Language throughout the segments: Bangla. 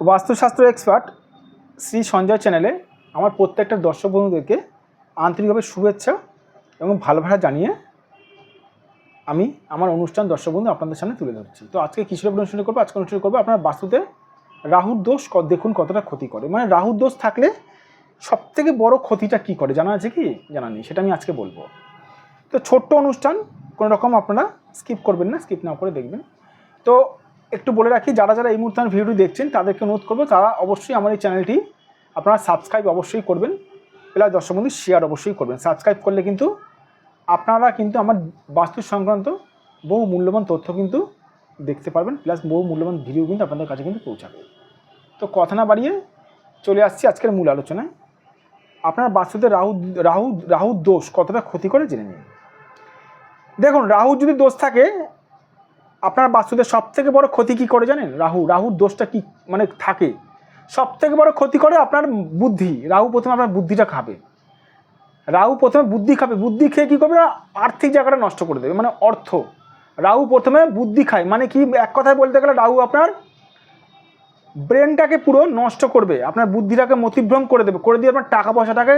বাস্তুশাস্ত্র এক্সপার্ট শ্রী সঞ্জয় চ্যানেলে আমার প্রত্যেকটা দর্শক বন্ধুদেরকে আন্তরিকভাবে শুভেচ্ছা এবং ভালোবাসা জানিয়ে আমি আমার অনুষ্ঠান দর্শক বন্ধু আপনাদের সামনে তুলে ধরছি। তো আজকে উপর অনুষ্ঠান করব? আজকে অনুষ্ঠান করব আপনার বাস্তুতে রাহুর দোষ দেখুন কতটা ক্ষতি করে। মানে রাহুর দোষ থাকলে সব থেকে বড় ক্ষতিটা কি করে? জানা আছে কি? জানা নেই। সেটা আমি আজকে বলব। তো ছোট্ট অনুষ্ঠান কোনো রকম আপনারা স্কিপ করবেন না স্কিপ না করে দেখবেন। তো একটু বলে রাখি, যারা যারা এই মুহূর্তে ভিডিওটি দেখছেন, তাদেরকে অনুরোধ করব, তারা অবশ্যই আমার এই চ্যানেলটি আপনারা সাবস্ক্রাইব অবশ্যই করবেন প্লাস দর্শক বন্ধু শেয়ার অবশ্যই করবেন। সাবস্ক্রাইব করলে কিন্তু আপনারা কিন্তু আমার বাস্তু সংক্রান্ত বহু মূল্যবান তথ্য কিন্তু দেখতে পারবেন প্লাস বহু মূল্যবান ভিডিও কিন্তু আপনাদের কাছে কিন্তু পৌঁছাবে। তো কথা না বাড়িয়ে চলে আসছি আজকের মূল আলোচনায়। আপনার বাস্তুতে রাহু রাহু, রাহুর দোষ কতটা ক্ষতি করে জেনে নিন। দেখুন রাহু যদি দোষ থাকে আপনার বাস্তুতে সব থেকে বড় ক্ষতি কি করে জানেন? রাহু, রাহুর দোষটা কি মানে থাকে? সব থেকে বড় ক্ষতি করে আপনার বুদ্ধি। রাহু প্রথমে আপনার বুদ্ধিটা খাবে। রাহু প্রথমে বুদ্ধি খাবে। বুদ্ধি খেয়ে কী করবে? আর্থিক জায়গাটা নষ্ট করে দেবে মানে অর্থ। রাহু প্রথমে বুদ্ধি খায় মানে কি এক কথায় বলতে গেলে রাহু আপনার ব্রেনটাকে পুরো নষ্ট করবে। আপনার বুদ্ধিটাকে মতিভ্রম করে দেবে। করে দিয়ে আপনার টাকা পয়সাটাকে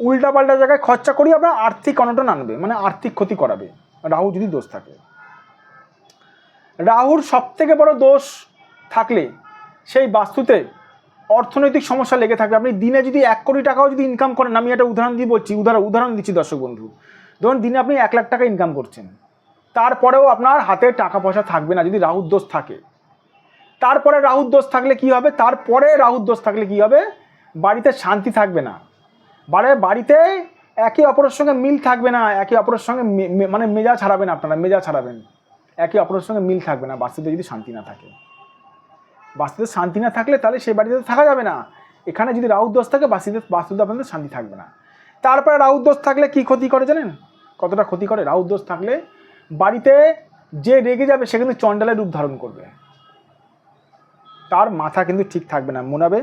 উল্টাপাল্টা জায়গায় খরচা করিয়ে আপনার আর্থিক অনটন আনবে মানে আর্থিক ক্ষতি করাবে। রাহু যদি দোষ থাকে। রাহুর সব থেকে বড় দোষ থাকলে সেই বাস্তুতে অর্থনৈতিক সমস্যা লেগে থাকবে। আপনি দিনে যদি এক কোটি টাকাও যদি ইনকাম করেন, আমি একটা উদাহরণ দিয়ে বলছি, উদাহরণ উদাহরণ দিচ্ছি দর্শক বন্ধু। ধরুন দিনে আপনি এক লাখ টাকা ইনকাম করছেন। তারপরেও আপনার হাতে টাকা পয়সা থাকবে না যদি রাহুর দোষ থাকে। তারপরে রাহুর দোষ থাকলে কি হবে? তারপরে রাহুর দোষ থাকলে কি হবে? বাড়িতে শান্তি থাকবে না। বাড়ে, বাড়িতে একে অপরের সঙ্গে মিল থাকবে না। একে অপরের সঙ্গে মানে মেজা ছাড়াবেন আপনারা মেজা ছাড়াবেন একে অপরের সঙ্গে মিল থাকবে না, বাস্তুতে যদি শান্তি না থাকে। বাস্তুতে শান্তি না থাকলে তাহলে সেই বাড়িতে থাকা যাবে না। এখানে যদি রাহুর দোষ থাকে, বাস্তুতে বাস্তুতে আপনাদের শান্তি থাকবে না। তারপরে রাহুর দোষ থাকলে কি ক্ষতি করে জানেন? কতটা ক্ষতি করে? রাহুর দোষ থাকলে বাড়িতে যে রেগে যাবে, সে কিন্তু চণ্ডালের রূপ ধারণ করবে। তার মাথা কিন্তু ঠিক থাকবে না, মনে হবে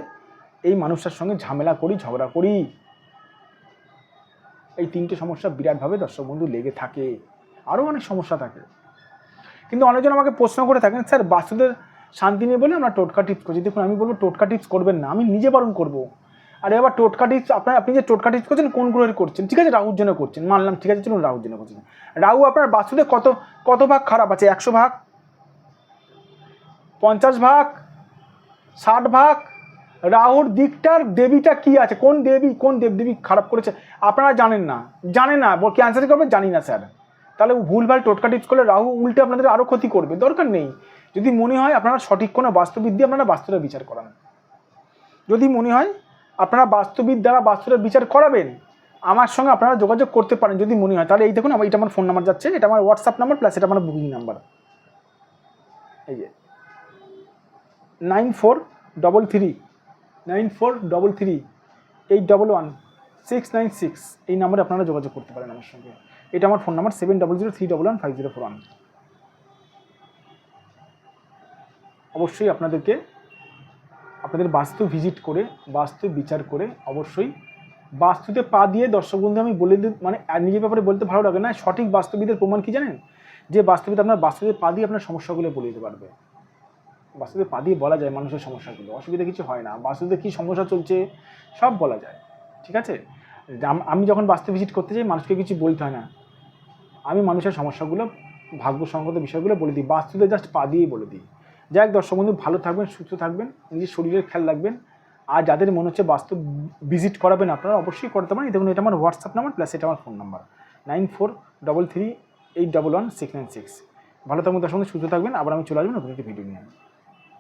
এই মানুষটার সঙ্গে ঝামেলা করি, ঝগড়া করি। এই তিনটে সমস্যা বিরাটভাবে দর্শক বন্ধু লেগে থাকে। আরও অনেক সমস্যা থাকে। কিন্তু অনেকজন আমাকে প্রশ্ন করে থাকেন, স্যার বাস্তুদের শান্তি নেই বলে আমরা টোটকা টিপস করছি। দেখুন, আমি বলব, টোটকা টিপস করবেন না, আমি নিজে বারণ করব। আর এবার টোটকা টিপস, আপনার, আপনি যে টোটকা টিপস করছেন, কোন গ্রহের করছেন? ঠিক আছে, রাহুর জন্য করছেন, মানলাম, ঠিক আছে, চলুন রাহুর জন্য করছেন রাহু আপনার বাস্তুতে কত কত ভাগ খারাপ আছে? একশো ভাগ? পঞ্চাশ ভাগ? ষাট ভাগ? রাহুর দিকটার দেবীটা কি আছে? কোন দেবী, কোন দেবদেবী খারাপ করেছে? আপনারা জানেন না জানেন না কি অ্যান্সার করবে জানি না, স্যার। তাহলে ভুলভাল টোটকা টিপস করলে রাহু উল্টে আপনাদের আরও ক্ষতি করবে, দরকার নেই। যদি মনে হয় আপনারা সঠিক কোনো বাস্তুবিদ দিয়ে আপনারা বাস্তুটা বিচার করান। যদি মনে হয় আপনারা বাস্তুবিদ দ্বারা বাস্তুটা বিচার করাবেন, আমার সঙ্গে আপনারা যোগাযোগ করতে পারেন যদি মনে হয়। তাহলে এই দেখুন, আমার এটা আমার ফোন নাম্বার যাচ্ছে, এটা আমার হোয়াটসঅ্যাপ নাম্বার প্লাস এটা আমার বুকিং নাম্বার এই যে nine four double three nine four double three eight double one six nine six এই নাম্বারে আপনারা যোগাযোগ করতে পারেন আমার সঙ্গে। এটা আমার phone number seven double zero three double one five zero four one অবশ্যই আপনাদেরকে, আপনাদের বাস্তু ভিজিট করে, বাস্তু বিচার করে অবশ্যই বাস্তুতে পা দিয়ে দর্শক বন্ধু, আমি বলে দিই মানে নিজের ব্যাপারে বলতে ভালো লাগে না। সঠিক বাস্তুবিদের প্রমাণ কি জানেন? যে বাস্তবিদ আপনার বাস্তুতে পা দিয়ে আপনার সমস্যাগুলো বলে দিতে পারবে। বাস্তুতে পা দিয়ে বলা যায় মানুষের সমস্যাগুলো। অসুবিধা কিছু হয় না। বাস্তুতে কী সমস্যা চলছে, সব বলা যায়। ঠিক আছে? আমি যখন বাস্তু ভিজিট করতে যাই, মানুষকে কিছু বলতে হয় না। আমি মানুষের সমস্যাগুলো ভাগ্য ভাগ্যসঙ্গত বিষয়গুলো বলে দিই। বাস্তুতে জাস্ট পা দিয়েই বলে দিই। যাই হোক, দর্শক বন্ধু, ভালো থাকবেন, সুস্থ থাকবেন, নিজের শরীরের খেয়াল রাখবেন। আর যাদের মনে হচ্ছে বাস্তু ভিজিট করাবেন আপনারা অবশ্যই করতে পারেন। দেখুন, এটা আমার হোয়াটসঅ্যাপ নাম্বার প্লাস এটা আমার phone number nine four double three eight double one six nine six ভালো থাকবেন, দর্শক বন্ধু, সুস্থ থাকবেন। আবার আমি চলে আসবেন নতুন একটি ভিডিও নিয়ে।